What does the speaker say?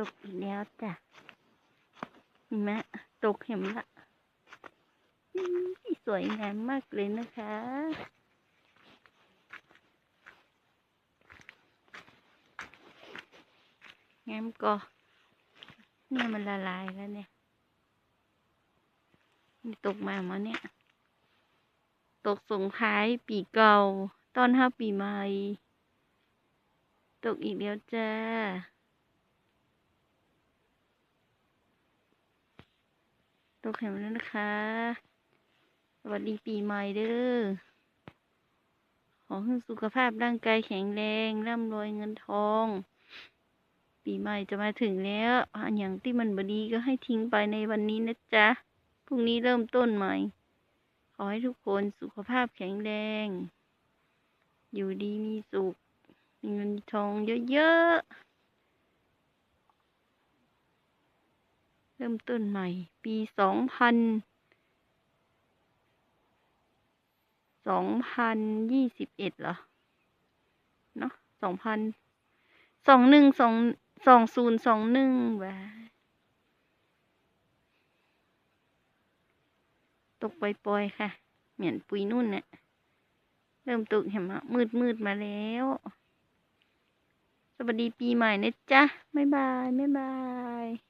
ตกอีกแล้วจ้ะเห็นไหมตกเห็นละสวยงามมากเลยนะคะงามก็เนี่ยมันละลายแล้วเนี่ยนี่ตกมาเมาเนี่ย ตกส่งท้ายปีเก่า ต้อนรับปีใหม่ ตกอีกแล้วจ้า กเห็นแล้วนะคะ สวัสดีปีใหม่เด้อ ขอให้สุขภาพร่างกายแข็งแรง ร่ำรวยเงินทอง ปีใหม่จะมาถึงแล้วอันอย่างที่มันบดีก็ให้ทิ้งไปในวันนี้นะจ๊ะ พรุ่งนี้เริ่มต้นใหม่ ขอให้ทุกคนสุขภาพแข็งแรง อยู่ดีมีสุข มีเงินทองเยอะๆ เริ่มต้นใหม่ ปีสองพันสองพันยี่สิบเอ็ดเหรอ เนาะสองพันสองหนึ่งสองสองศูนย์สองหนึ่งว้าตกปล่อยๆค่ะ เหมือนปุยนุ่นเนี่ยเริ่มตกเห็นไหมืดมืดมาแล้ว สวัสดีปีใหม่นะจ๊ะ บ๊ายบาย บ๊ายบาย